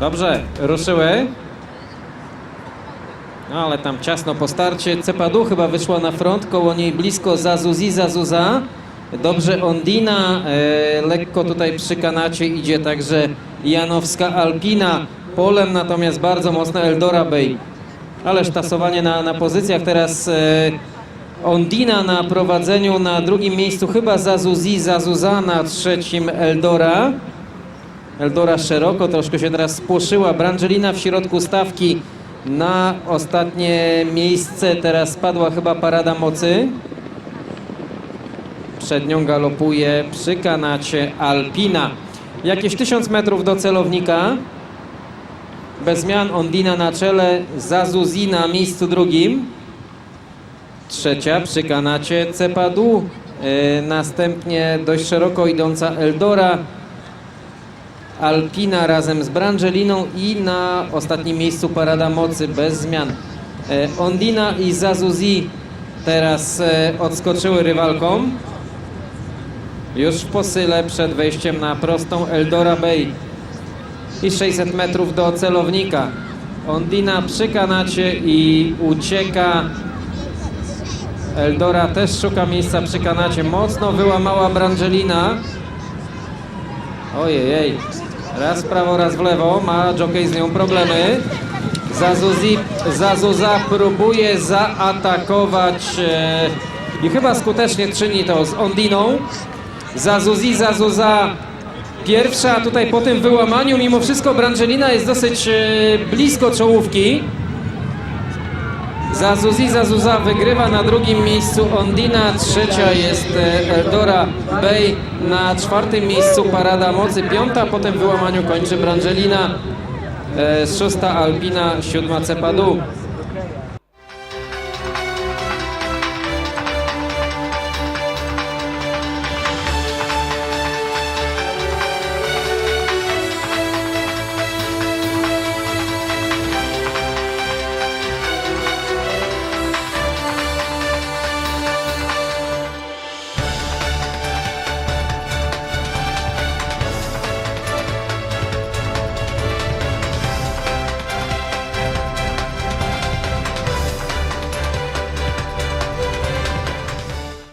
Dobrze, ruszyły. No ale tam ciasno po starcie. Cepadu chyba wyszła na front, koło niej blisko Zazuzi, Zazuza. Dobrze Ondina, e, lekko tutaj przy kanacie idzie także Janowska Alpina. Polem natomiast bardzo mocno Eldora Bay. Ależ tasowanie na, na pozycjach teraz e, Ondina na prowadzeniu, na drugim miejscu chyba Zazuzi, Zazuza na trzecim Eldora. Eldora szeroko, troszkę się teraz spłoszyła. Brangelina w środku stawki na ostatnie miejsce. Teraz spadła chyba parada mocy. Przed nią galopuje przy kanacie Alpina. Jakieś 1000 metrów do celownika. Bez zmian Ondina na czele, Zazuzi na miejscu drugim. Trzecia przy kanacie Cepadu. Yy, następnie dość szeroko idąca Eldora. Alpina razem z Brangeliną i na ostatnim miejscu Parada Mocy bez zmian. E, Ondina i Zazuzi teraz e, odskoczyły rywalkom. Już w posyle przed wejściem na prostą Eldora Bay i 600 metrów do celownika. Ondina przy kanacie i ucieka. Eldora też szuka miejsca przy kanacie. Mocno wyłamała Brangelina. Ojej, raz w prawo, raz w lewo, ma jockey z nią problemy. Zazuzi, Zazuza próbuje zaatakować e, i chyba skutecznie czyni to z Ondiną. Zazuzi, Zazuza pierwsza tutaj po tym wyłamaniu, mimo wszystko Brangelina jest dosyć e, blisko czołówki. Zazuzi Zazuza wygrywa na drugim miejscu. Ondina, trzecia jest e, Eldora Bay, na czwartym miejscu Parada Mocy, piąta po tym wyłamaniu kończy Brangelina, e, szósta Alpina, siódma Cepadu.